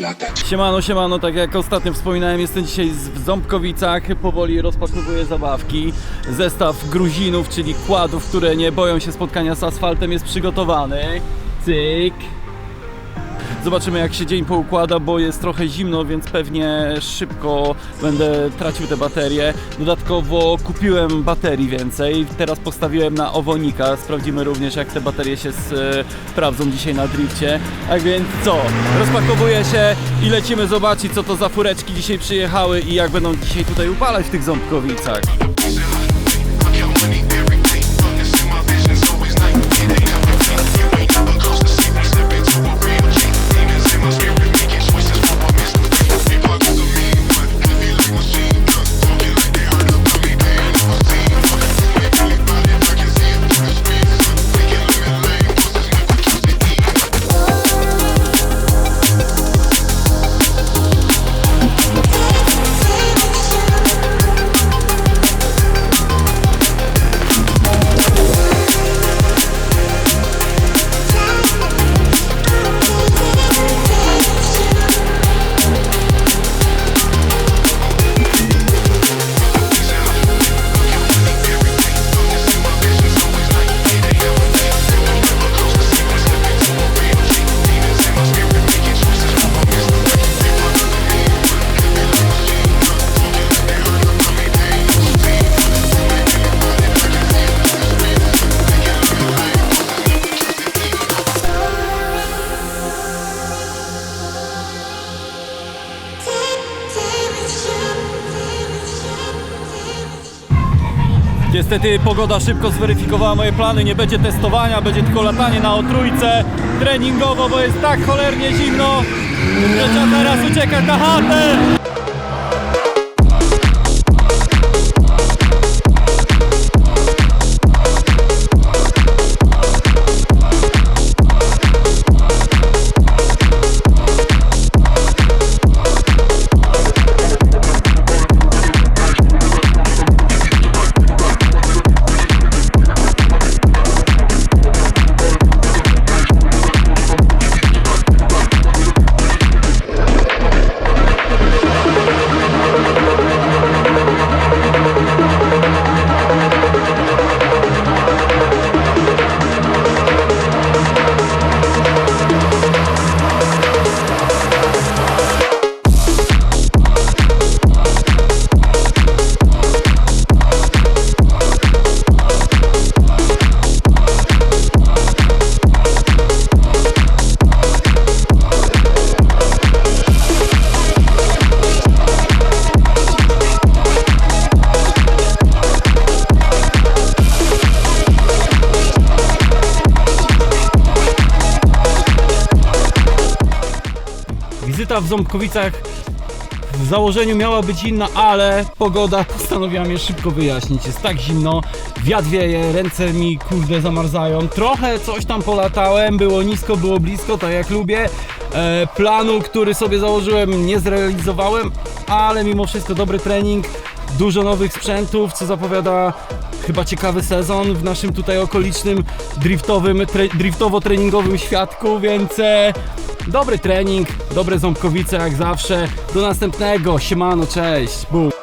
latać. Siemano, siemano, tak jak ostatnio wspominałem, jestem dzisiaj w Ząbkowicach, powoli rozpakowuję zabawki. Zestaw gruzinów, czyli kładów, które nie boją się spotkania z asfaltem jest przygotowany. Cyk. Zobaczymy jak się dzień poukłada, bo jest trochę zimno, więc pewnie szybko będę tracił te baterie. Dodatkowo kupiłem baterii więcej, teraz postawiłem na owonika. Sprawdzimy również jak te baterie się s- sprawdzą dzisiaj na drifcie. Tak więc co, rozpakowuję się i lecimy zobaczyć co to za fureczki dzisiaj przyjechały i jak będą dzisiaj tutaj upalać w tych ząbkowicach. Niestety pogoda szybko zweryfikowała moje plany, nie będzie testowania, będzie tylko latanie na otrójce treningowo, bo jest tak cholernie zimno, że trzeba teraz uciekać na chatę. W Ząbkowicach w założeniu miała być inna, ale pogoda postanowiła mnie szybko wyjaśnić. Jest tak zimno, wiatr wieje, ręce mi kurde zamarzają. Trochę coś tam polatałem, było nisko, było blisko, tak jak lubię. E, planu, który sobie założyłem, nie zrealizowałem, ale mimo wszystko dobry trening. Dużo nowych sprzętów, co zapowiada chyba ciekawy sezon w naszym tutaj okolicznym driftowym, tre, driftowo-treningowym świadku, więc e, dobry trening, dobre ząbkowice jak zawsze. Do następnego, siemano, cześć, bum.